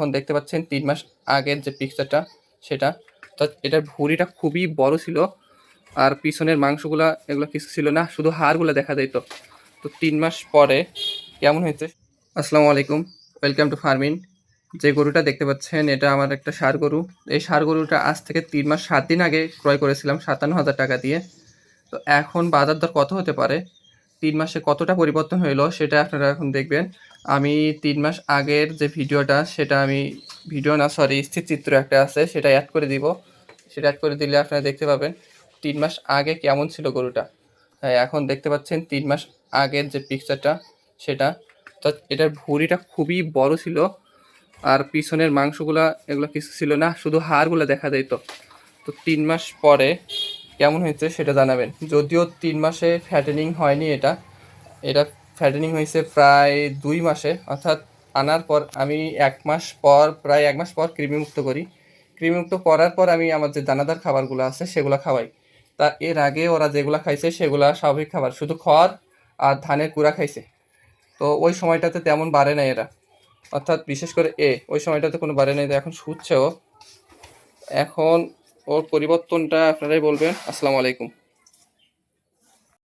এখন দেখতে পাচ্ছেন তিন মাস আগের যে পিকচারটা সেটা। তো এটার ভুঁড়িটা খুবই বড় ছিল, আর পিছনের মাংসগুলা এগুলো কিছু ছিল না, শুধু হাড়গুলো দেখা যেত তো তিন মাস পরে কেমন হয়েছে? আসসালামু আলাইকুম ওয়েলকাম টু ফার্মিং যে গরুটা দেখতে পাচ্ছেন, এটা আমার একটা সার গরু। এই সার গরুটা আজ থেকে তিন মাস, সাত দিন আগে ক্রয় করেছিলাম, সাতান্ন হাজার টাকা দিয়ে। তো এখন বাজার দর কত হতে পারে? তিন মাসে কতটা পরিবর্তন হইল, সেটা আপনারা এখন দেখবেন। আমি তিন মাস আগের যে ভিডিওটা, সেটা আমি, ভিডিও না সরি স্থির চিত্র একটা আছে, সেটা অ্যাড করে দিব। সেটা অ্যাড করে দিলে আপনারা দেখতে পাবেন তিন মাস আগে কেমন ছিল গরুটা। হ্যাঁ এখন দেখতে পাচ্ছেন তিন মাস আগের যে পিকচারটা সেটা। তো এটার ভুঁড়িটা খুবই বড় ছিল, আর পিছনের মাংসগুলা, এগুলো কিছু ছিল না, শুধু হাড়গুলো দেখা যেত তো তিন মাস পরে কেমন হয়েছে সেটা জানাবেন। যদিও তিন মাসে ফ্যাটেনিং হয়নি এটা এটা ফ্যাটেনিং হয়েছে প্রায় দুই মাসে। অর্থাৎ আনার পর আমি এক মাস পর, প্রায় এক মাস পর কৃমিমুক্ত করি। কৃমিমুক্ত করার পর আমি আমার যে দানাদার খাবারগুলো আছে, সেগুলো খাওয়াই। তা এর আগে ওরা যেগুলো খাইছে, সেগুলো স্বাভাবিক খাবার। শুধু খড় আর ধানের কুড়া খাইছে। তো ওই সময়টাতে তেমন বাড়ে না এরা। অর্থাৎ বিশেষ করে এ, ওই সময়টাতে কোনো বাড়ে নাই। এখন শুচ্ছে ও। এখন ওর পরিবর্তনটা আপনারাই বলবেন। আসসালামু আলাইকুম।